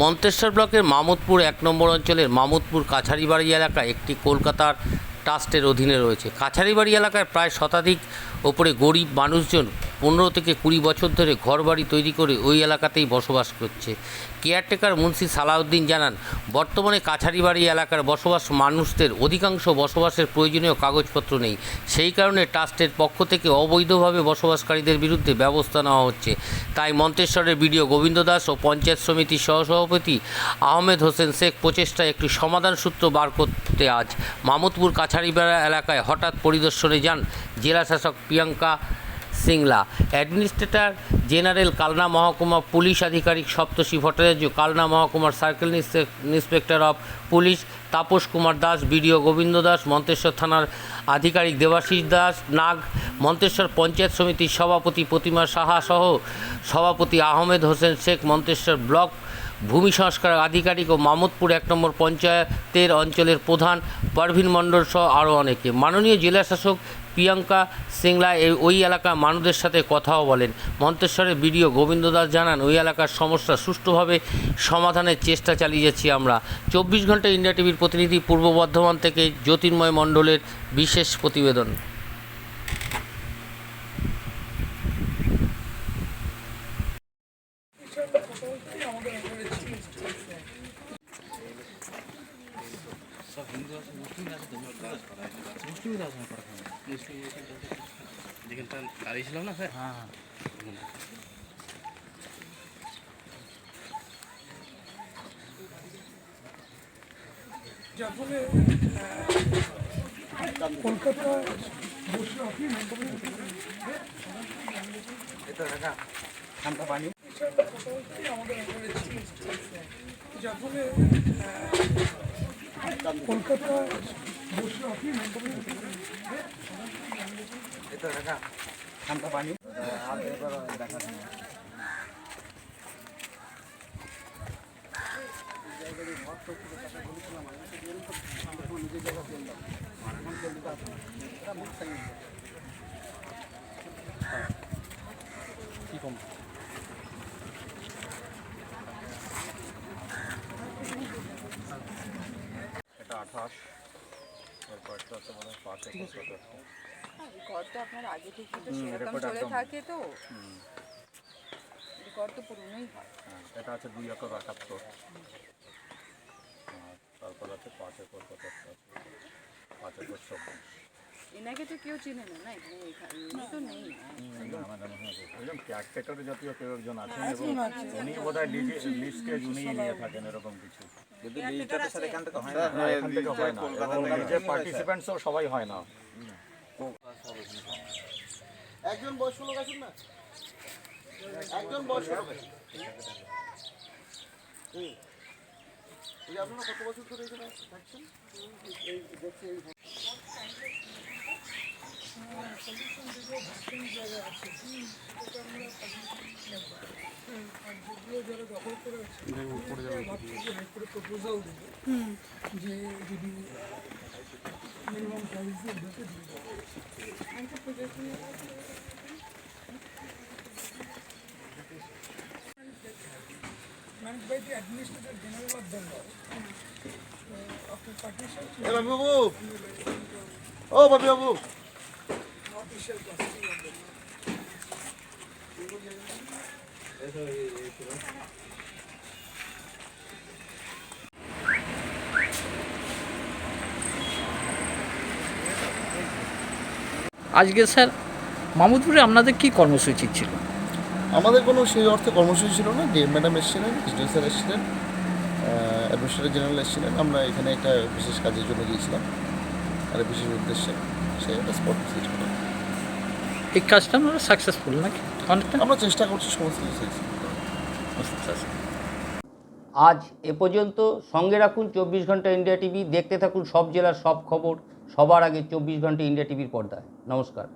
মন্তেশ্বর ব্লকের মামুদপুর এক নম্বর অঞ্চলের মামুদপুর কাছারিবাড়ি এলাকা একটি কলকাতার ট্রাস্টের অধীনে রয়েছে। কাছারিবাড়ি এলাকায় প্রায় শতাধিক ওপরে গরিব মানুষজন পনেরো থেকে কুড়ি বছর ধরে ঘরবাড়ি তৈরি করে ওই এলাকাতেই বসবাস করছে। কেয়ারটেকার মুন্সি সালাউদ্দিন জানান, বর্তমানে কাছারিবাড়ি এলাকার বসবাস মানুষদের অধিকাংশ বসবাসের প্রয়োজনীয় কাগজপত্র নেই। সেই কারণে ট্রাস্টের পক্ষ থেকে অবৈধভাবে বসবাসকারীদের বিরুদ্ধে ব্যবস্থা নেওয়া হচ্ছে। তাই মন্তেশ্বরের বিডিও গোবিন্দ দাস ও পঞ্চায়েত সমিতির সহসভাপতি আহমেদ হোসেন শেখ প্রচেষ্টায় একটি সমাধান সূত্র বার করতে আজ মামুদপুর কাছারিপাড়া এলাকায় হঠাৎ পরিদর্শনে যান জেলা শাসক প্রিয়াঙ্কা সিংলা। অ্যাডমিনিস্ট্রেটর জেনারেল কালনা মহকুমা পুলিশ আধিকারিক সপ্তর্ষি ভট্টাচার্য, কালনা মহকুমার circle inspector of police Tapas Kumar Das, BDO Gobinda Das, Manteswar থানার আধিকারিক দেবাশিস দাস, নাগ, মন্তেশ্বর পঞ্চায়েত সমিতির সভাপতি প্রতিমা সাহা সহ সভাপতি আহমেদ হোসেন শেখ, মন্তেশ্বর ব্লক ভূমি সংস্কার আধিকারিক ও মামুদপুর এক নম্বর পঞ্চায়েতের অঞ্চলের প্রধান পারভিন মণ্ডল সহ আরও অনেকে। মাননীয় জেলা শাসক প্রিয়াঙ্কা সিংলা ওই এলাকার মানুষদের সাথে কথাও বলেন। মন্তেশ্বরের বিডিও গোবিন্দ দাস জানান, ওই এলাকার সমস্যা সুষ্ঠুভাবে সমাধানের চেষ্টা চালিয়ে যাচ্ছি আমরা। চব্বিশ ঘণ্টা ইন্ডিয়া টিভির প্রতিনিধি পূর্ব বর্ধমান থেকে জ্যোতির্ময় মণ্ডলের বিশেষ প্রতিবেদন। যেখানটা দাঁড়িয়েছিলাম না স্যার হ্যাঁ যার ফলে কলকাতা বসে আপনি ঠান্ডা পানি আমাদের যার ফলে কলকাতা বসে আপনি ঠান্ডা পানি এটা আঠাশ হয় পাঁচ একর কত একটা। ঘর তো আপনার আগে থেকে তো সেরকম চলে থাকে তো। ঘর তো পুরনোই হয়। এটা আছে দুই একর আটাত্তর তারপর আছে পাঁচ একর কত পাঁচ একর চব্বিশ। এনাকে তো কেউ চেনে না না? এখানে তো নেই। একজন ক্যারটেকার জাতীয় কেউ একজন আছেন এবং উনি বোধ হয় লিস্টে উনিই নিয়ে থাকেন এরকম কিছু। কিন্তু লিস্টটা সাথে এখান থেকে হয় না। না, এখান থেকে হয় না। কলকাতা এই যে পার্টিসিপেন্টসও সবাই হয় না। একজন বয়স্ক লোক আছেন না? একজন বয়স্ক লোক আছেন? হুম। আপনারা কত বছর ধরে এখানে থাকছেন? এই দেখছি এই যেগুলো যারা দখল করে আছে ভাবছি এ বাবু ও বাবু বাবু official custody of the আজকে স্যার, মামুদপুরে আপনাদের কি কর্মসূচি ছিল? আমাদের কোনো সেই অর্থে কর্মসূচি ছিল না। ডিএম ম্যাডাম এসেছিলেন এসডিও স্যার এসেছিলেন অ্যাডমিনিস্ট্রেটর জেনারেল এসেছিলেন, আমরা এখানে একটা বিশেষ কাজের জন্য গিয়েছিলাম। আর বিশেষ উদ্দেশ্যে সে একটা স্পট ভিজিট এই কাজটা আমরা সাকসেসফুল নাকি? অনেকটা? আমরা চেষ্টা করছি সমস্ত আজ এ পর্যন্ত সঙ্গে রাখুন চব্বিশ ঘণ্টা ইন্ডিয়া টিভি দেখতে থাকুন সব জেলার সব খবর সবার আগে চব্বিশ ঘণ্টা ইন্ডিয়া টিভির পর্দায়। নমস্কার।